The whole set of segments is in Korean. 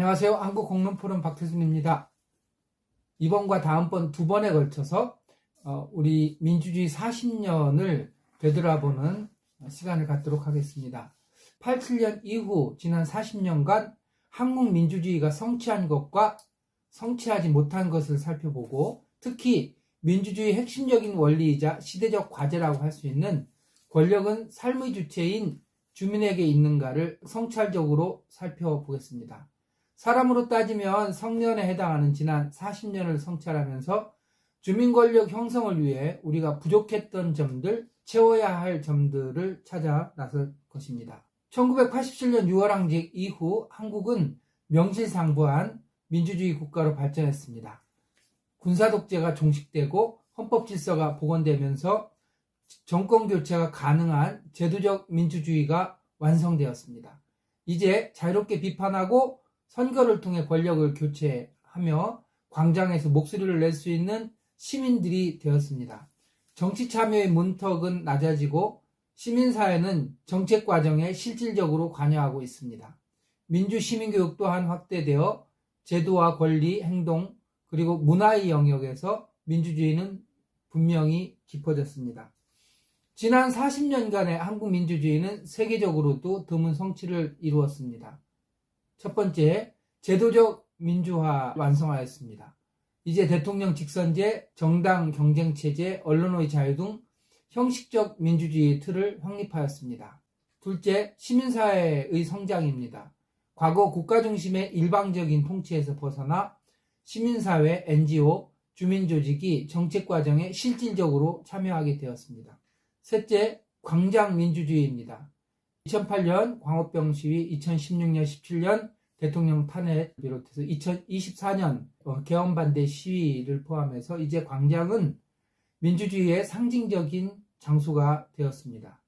안녕하세요. 한국 공론 포럼 박태순입니다. 이번과 다음번 두 번에 걸쳐서 어, 우리 민주주의 40년을 되돌아보는 시간을 갖도록 하겠습니다. 87년 이후 지난 40년간 한국 민주주의가 성취한 것과 성취하지 못한 것을 살펴보고 특히 민주주의 핵심적인 원리이자 시대적 과제라고 할 수 있는 권력은 삶의 주체인 주민에게 있는가를 성찰적으로 살펴보겠습니다. 사람으로 따지면 성년에 해당하는 지난 40년을 성찰하면서 주민 권력 형성을 위해 우리가 부족했던 점들, 채워야 할 점들을 찾아 나설 것입니다. 1987년 6월 항직 이후 한국은 명실상부한 민주주의 국가로 발전했습니다. 군사 독재가 종식되고 헌법 질서가 복원되면서 정권 교체가 가능한 제도적 민주주의가 완성되었습니다. 이제 자유롭게 비판하고 선거를 통해 권력을 교체하며 광장에서 목소리를 낼 수 있는 시민들이 되었습니다. 정치 참여의 문턱은 낮아지고 시민사회는 정책 과정에 실질적으로 관여하고 있습니다. 민주시민교육 또한 확대되어 제도와 권리, 행동, 그리고 문화의 영역에서 민주주의는 분명히 깊어졌습니다. 지난 40년간의 한국 민주주의는 세계적으로도 드문 성취를 이루었습니다. 첫 번째, 제도적 민주화 완성하였습니다. 이제 대통령 직선제, 정당 경쟁체제, 언론의 자유 등 형식적 민주주의 틀을 확립하였습니다. 둘째, 시민사회의 성장입니다. 과거 국가 중심의 일방적인 통치에서 벗어나 시민사회, NGO, 주민조직이 정책 과정에 실질적으로 참여하게 되었습니다. 셋째, 광장민주주의입니다. 2008년 광우병 시위, 2016년, 17년 대통령 탄핵 비롯해서 2024년 어, 개헌 반대 시위를 포함해서 이제 광장은 민주주의의 상징적인 장소가 되었습니다.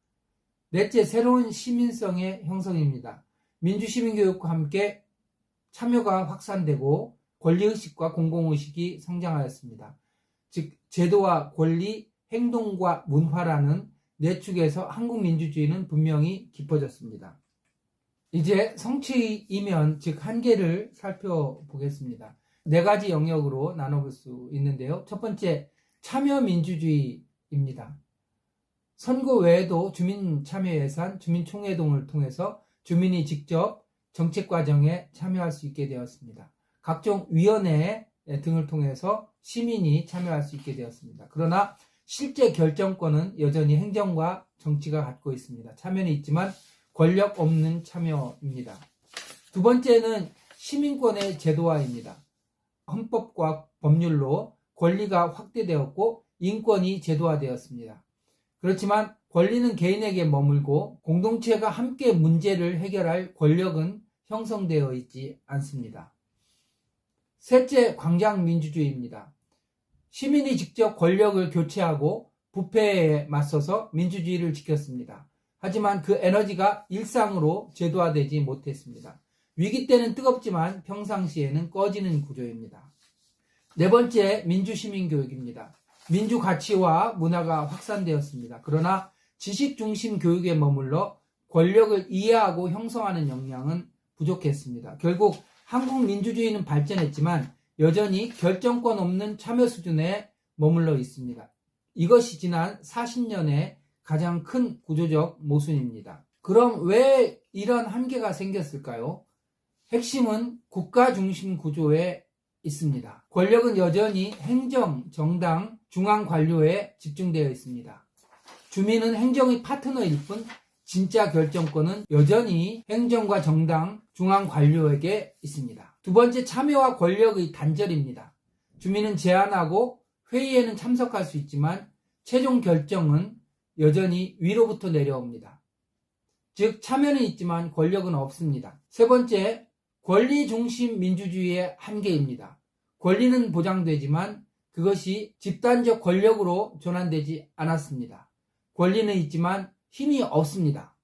넷째, 새로운 시민성의 형성입니다. 민주시민교육과 함께 참여가 확산되고 권리의식과 공공의식이 성장하였습니다. 즉, 제도와 권리, 행동과 문화라는 네 축에서 한국 민주주의는 분명히 깊어졌습니다. 이제 성취 이면, 즉 한계를 살펴보겠습니다. 네 가지 영역으로 나눠볼 수 있는데요. 첫 번째, 참여 민주주의입니다. 선거 외에도 주민 참여 예산, 주민 총회동을 통해서 주민이 직접 정책 과정에 참여할 수 있게 되었습니다. 각종 위원회 등을 통해서 시민이 참여할 수 있게 되었습니다. 그러나 실제 결정권은 여전히 행정과 정치가 갖고 있습니다. 참여는 있지만 권력 없는 참여입니다. 두 번째는 시민권의 제도화입니다. 헌법과 법률로 권리가 확대되었고 인권이 제도화되었습니다. 그렇지만 권리는 개인에게 머물고 공동체가 함께 문제를 해결할 권력은 형성되어 있지 않습니다. 셋째, 광장 민주주의입니다. 시민이 직접 권력을 교체하고 부패에 맞서서 민주주의를 지켰습니다. 하지만 그 에너지가 일상으로 제도화되지 못했습니다. 위기 때는 뜨겁지만 평상시에는 꺼지는 구조입니다. 네 번째, 민주시민교육입니다. 민주 가치와 문화가 확산되었습니다. 그러나 지식 중심 교육에 머물러 권력을 이해하고 형성하는 역량은 부족했습니다. 결국 한국 민주주의는 발전했지만 여전히 결정권 없는 참여 수준에 머물러 있습니다. 이것이 지난 40년의 가장 큰 구조적 모순입니다. 그럼 왜 이런 한계가 생겼을까요? 핵심은 국가 중심 구조에 있습니다. 권력은 여전히 행정, 정당, 중앙 관료에 집중되어 있습니다. 주민은 행정의 파트너일 뿐 진짜 결정권은 여전히 행정과 정당, 중앙 관료에게 있습니다. 두 번째 참여와 권력의 단절입니다. 주민은 제안하고 회의에는 참석할 수 있지만 최종 결정은 여전히 위로부터 내려옵니다. 즉 참여는 있지만 권력은 없습니다. 세 번째 권리 중심 민주주의의 한계입니다. 권리는 보장되지만 그것이 집단적 권력으로 전환되지 않았습니다. 권리는 있지만 힘이 없습니다.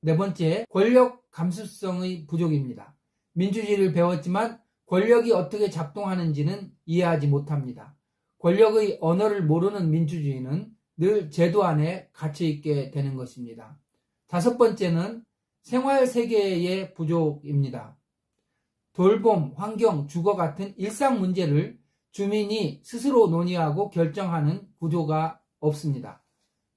네 번째, 권력 감수성의 부족입니다. 민주주의를 배웠지만 권력이 어떻게 작동하는지는 이해하지 못합니다. 권력의 언어를 모르는 민주주의는 늘 제도 안에 갇혀 있게 되는 것입니다. 다섯 번째는 생활 세계의 부족입니다. 돌봄, 환경, 주거 같은 일상 문제를 주민이 스스로 논의하고 결정하는 구조가 없습니다.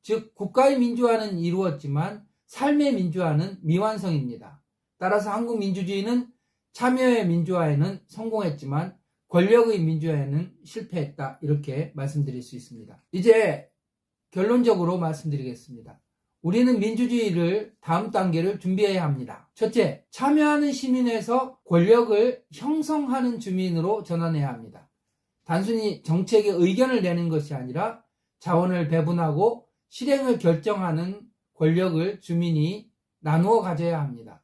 즉, 국가의 민주화는 이루었지만 삶의 민주화는 미완성입니다. 따라서 한국 민주주의는 참여의 민주화에는 성공했지만 권력의 민주화에는 실패했다. 이렇게 말씀드릴 수 있습니다. 이제 결론적으로 말씀드리겠습니다. 우리는 민주주의를 다음 단계를 준비해야 합니다. 첫째, 참여하는 시민에서 권력을 형성하는 주민으로 전환해야 합니다. 단순히 정책에 의견을 내는 것이 아니라 자원을 배분하고 실행을 결정하는 권력을 주민이 나누어 가져야 합니다.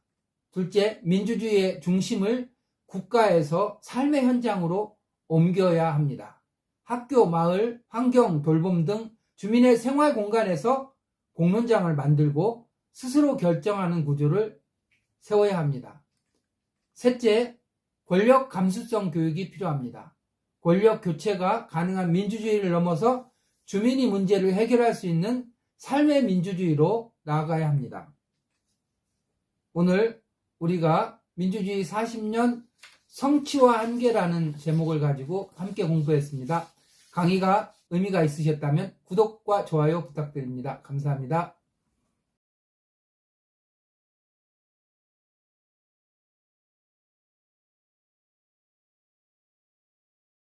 둘째, 민주주의의 중심을 국가에서 삶의 현장으로 옮겨야 합니다. 학교, 마을, 환경, 돌봄 등 주민의 생활 공간에서 공론장을 만들고 스스로 결정하는 구조를 세워야 합니다. 셋째, 권력 감수성 교육이 필요합니다. 권력 교체가 가능한 민주주의를 넘어서 주민이 문제를 해결할 수 있는 삶의 민주주의로 나아가야 합니다. 오늘 우리가 민주주의 40년 성취와 한계라는 제목을 가지고 함께 공부했습니다. 강의가 의미가 있으셨다면 구독과 좋아요 부탁드립니다. 감사합니다.